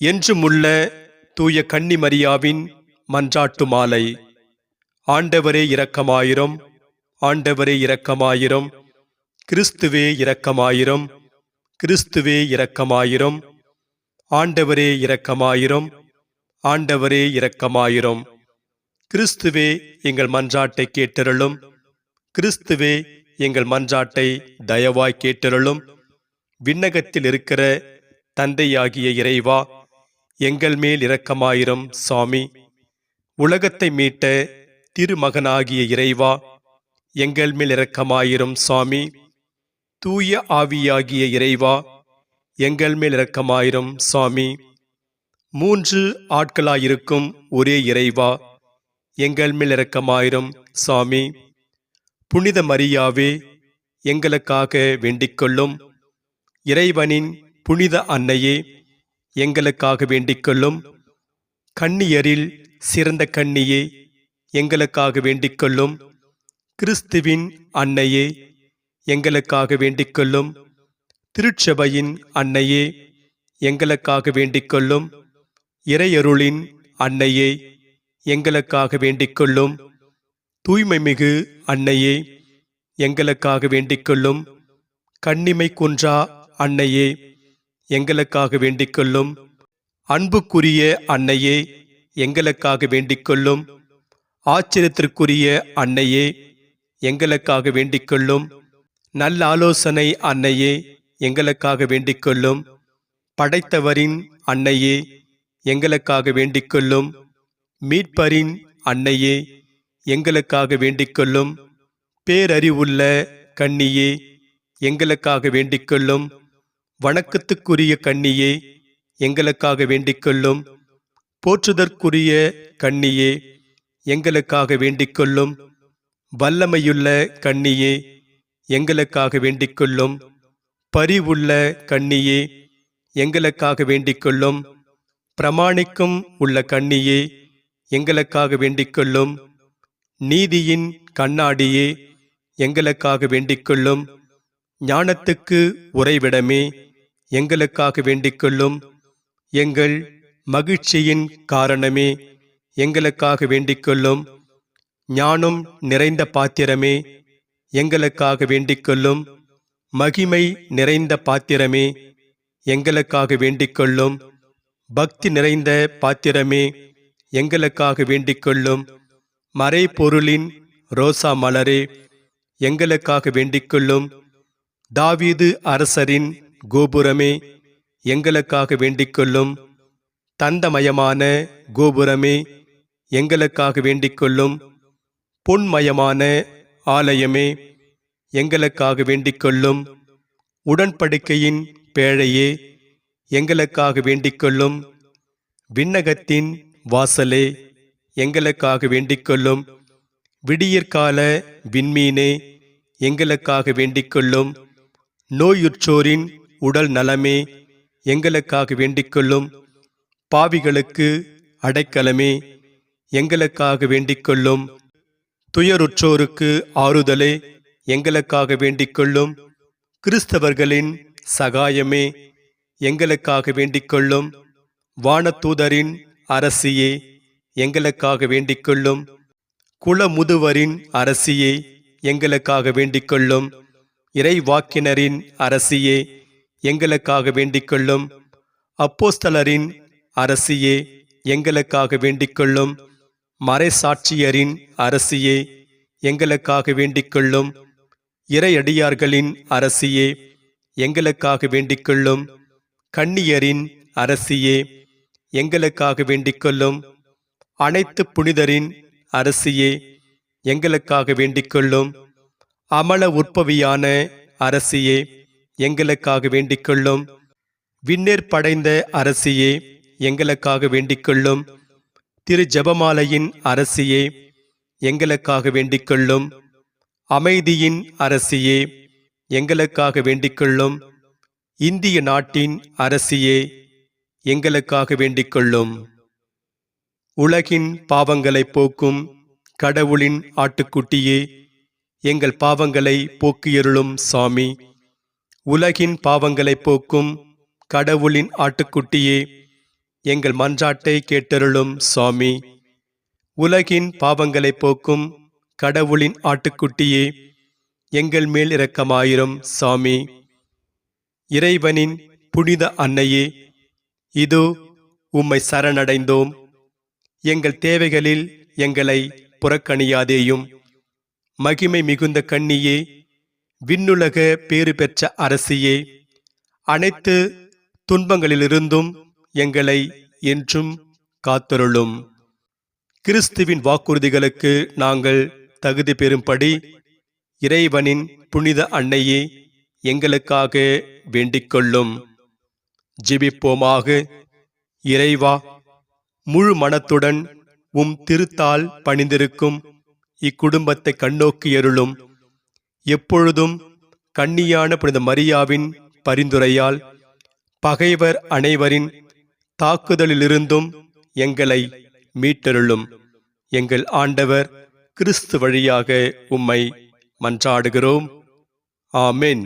என்றுமுள்ள தூய கன்னிமரியாவின் மன்றாட்டு மாலை. ஆண்டவரே இரக்கமாயிரம் ஆண்டவரே இரக்கமாயிரம் கிறிஸ்துவே இரக்கமாயிரம் கிறிஸ்துவே இரக்கமாயிரம் ஆண்டவரே இரக்கமாயிரம் ஆண்டவரே இரக்கமாயிரம். கிறிஸ்துவே எங்கள் மன்றாட்டை கேட்டருளும் கிறிஸ்துவே எங்கள் மன்றாட்டை தயவாய் கேட்டருளும். விண்ணகத்தில் இருக்கிற தந்தையாகிய இறைவா எங்கள் மேல் இரக்கமாயிரம் சாமி. உலகத்தை மீட்ட திருமகனாகிய இறைவா எங்கள் மேல் இரக்கமாயிரும் சாமி. தூய ஆவியாகிய இறைவா எங்கள் மேல் இரக்கமாயிரும் சாமி. மூன்று ஆட்களாயிருக்கும் ஒரே இறைவா எங்கள் மேல் இரக்கமாயிரும் சாமி. புனித மரியாவே எங்களுக்காக வேண்டிக்கொள்ளும் இறைவனின் புனித அன்னையே எங்களுக்காக வேண்டிக்கொள்ளும். கண்ணியரில் சிறந்த கண்ணியே எங்களுக்காக வேண்டிக்கொள்ளும். கிறிஸ்துவின் அன்னையே எங்களுக்காக வேண்டிக்கொள்ளும். திருச்சபையின் அன்னையே எங்களுக்காக வேண்டிக்கொள்ளும். இறையருளின் அன்னையே எங்களுக்காக வேண்டிக்கொள்ளும். தூய்மை மிகு அன்னையே எங்களுக்காக வேண்டிக்கொள்ளும். கண்ணிமை குன்றா அன்னையே. எங்களுக்காக வேண்டிக்கொள்ளும். அன்புக்குரிய அன்னையே எங்களுக்காக வேண்டிக்கொள்ளும். ஆச்சரியத்திற்குரிய அன்னையே எங்களுக்காக வேண்டிக்கொள்ளும். நல்ல ஆலோசனை அன்னையே எங்களுக்காக வேண்டிக்கொள்ளும். படைத்தவரின் அன்னையே எங்களுக்காக வேண்டிக்கொள்ளும். மீட்பரின் அன்னையே எங்களுக்காக வேண்டிக்கொள்ளும். பேரறிவுள்ள கண்ணியே எங்களுக்காக வேண்டிக்கொள்ளும். வணக்கத்துக்குரிய கண்ணியே எங்களுக்காக வேண்டிக்கொள்ளும் போற்றுதற்குரிய கண்ணியே எங்களுக்காக வேண்டிக்கொள்ளும் வல்லமையுள்ள கண்ணியே எங்களுக்காக வேண்டிக்கொள்ளும் பரிவுள்ள கண்ணியே எங்களுக்காக வேண்டிக்கொள்ளும் பிரமாணிக்கும் உள்ள கண்ணியே எங்களுக்காக வேண்டிக்கொள்ளும் நீதியின் கண்ணாடியே எங்களுக்காக வேண்டிக்கொள்ளும் ஞானத்துக்கு உறைவிடமே. எங்களுக்காக வேண்டிக்கொள்ளும் எங்கள் மகிழ்ச்சியின் காரணமே. எங்களுக்காக வேண்டிக்கொள்ளும் ஞானம் நிறைந்த பாத்திரமே. எங்களுக்காக வேண்டிக்கொள்ளும் மகிமை நிறைந்த பாத்திரமே. எங்களுக்காக வேண்டிக்கொள்ளும் பக்தி நிறைந்த பாத்திரமே. எங்களுக்காக வேண்டிக்கொள்ளும் மறைப்பொருளின் ரோசா மலரே. எங்களுக்காக வேண்டிக்கொள்ளும் தாவீது அரசரின் கோபுரமே எங்களுக்காக வேண்டிக்கொள்ளும் தந்தமயமான கோபுரமே எங்களுக்காக வேண்டிக்கொள்ளும் பொன்மயமான ஆலயமே எங்களுக்காக வேண்டிக்கொள்ளும் உடன்படிக்கையின் பேழையே எங்களுக்காக வேண்டிக்கொள்ளும் விண்ணகத்தின் வாசலே எங்களுக்காக வேண்டிக்கொள்ளும் விடியற்கால விண்மீனே எங்களுக்காக வேண்டிக்கொள்ளும் நோயுற்றோரின் உடல் நலமே எங்களுக்காக வேண்டிக்கொள்ளும் பாவிகளுக்கு அடைக்கலமே எங்களுக்காக வேண்டிக்கொள்ளும் துயருற்றோருக்கு ஆறுதலே எங்களுக்காக வேண்டிக்கொள்ளும் கிறிஸ்தவர்களின் சகாயமே எங்களுக்காக வேண்டிக்கொள்ளும் வானதூதரின் அரசியே எங்களுக்காக வேண்டிக்கொள்ளும் குலமுதுவரின் அரசியே எங்களுக்காக வேண்டிக்கொள்ளும் இறைவாக்கினரின் அரசியே எங்களுக்காக வேண்டிக்கொள்ளும். அப்போஸ்தலரின் அரசியே எங்களுக்காக வேண்டிக்கொள்ளும். மறைசாட்சியரின் அரசியே எங்களுக்காக வேண்டிக்கொள்ளும். இறையடியார்களின் அரசியே எங்களுக்காக வேண்டிக்கொள்ளும். கன்னியரின் அரசியே எங்களுக்காக வேண்டிக்கொள்ளும். அனைத்து புனிதரின் அரசியே எங்களுக்காக வேண்டிக்கொள்ளும். அமல உற்பவியான அரசியே எங்களுக்காக வேண்டிக்கொள்ளும். விண்ணேற் படைந்த அரசியே எங்களுக்காக வேண்டிக்கொள்ளும். திரு ஜெபமாலையின் அரசியே எங்களுக்காக வேண்டிக்கொள்ளும். அமைதியின் அரசியே எங்களுக்காக வேண்டிக்கொள்ளும். இந்திய நாட்டின் அரசியே எங்களுக்காக வேண்டிக்கொள்ளும். உலகின் பாவங்களை போக்கும் கடவுளின் ஆட்டுக்குட்டியே எங்கள் பாவங்களை போக்கியருளும் சாமி. உலகின் பாவங்களை போக்கும் கடவுளின் ஆட்டுக்குட்டியே எங்கள் மன்றாட்டை கேட்டருளும் சுவாமி. உலகின் பாவங்களை போக்கும் கடவுளின் ஆட்டுக்குட்டியே எங்கள் மேல் இரக்கமாயிரும் சாமி இறைவனின் புனித அன்னையே இதோ உம்மை சரணடைந்தோம். எங்கள் தேவைகளில் எங்களை புறக்கணியாதேயும் மகிமை மிகுந்த கண்ணியே விண்ணுலக பேறு பெற்ற அரசியே அனைத்து துன்பங்களிலிருந்தும் எங்களை என்றும் காத்தருளும். கிறிஸ்துவின் வாக்குறுதிகளுக்கு நாங்கள் தகுதி பெறும்படி இறைவனின் புனித அன்னையே எங்களுக்காக வேண்டிக்கொள்ளும். ஜிபிப்போமாக. இறைவா முழு மனத்துடன் உம் திருத்தால் பணிந்திருக்கும் இக்குடும்பத்தை கண்ணோக்கியருளும் எப்பொழுதும் கண்ணியான புனித மரியாவின் பரிந்துரையால் பகைவர் அனைவரின் தாக்குதலிலிருந்தும் எங்களை மீட்டருளும். எங்கள் ஆண்டவர் கிறிஸ்து வழியாக உம்மை மன்றாடுகிறோம். ஆமென்.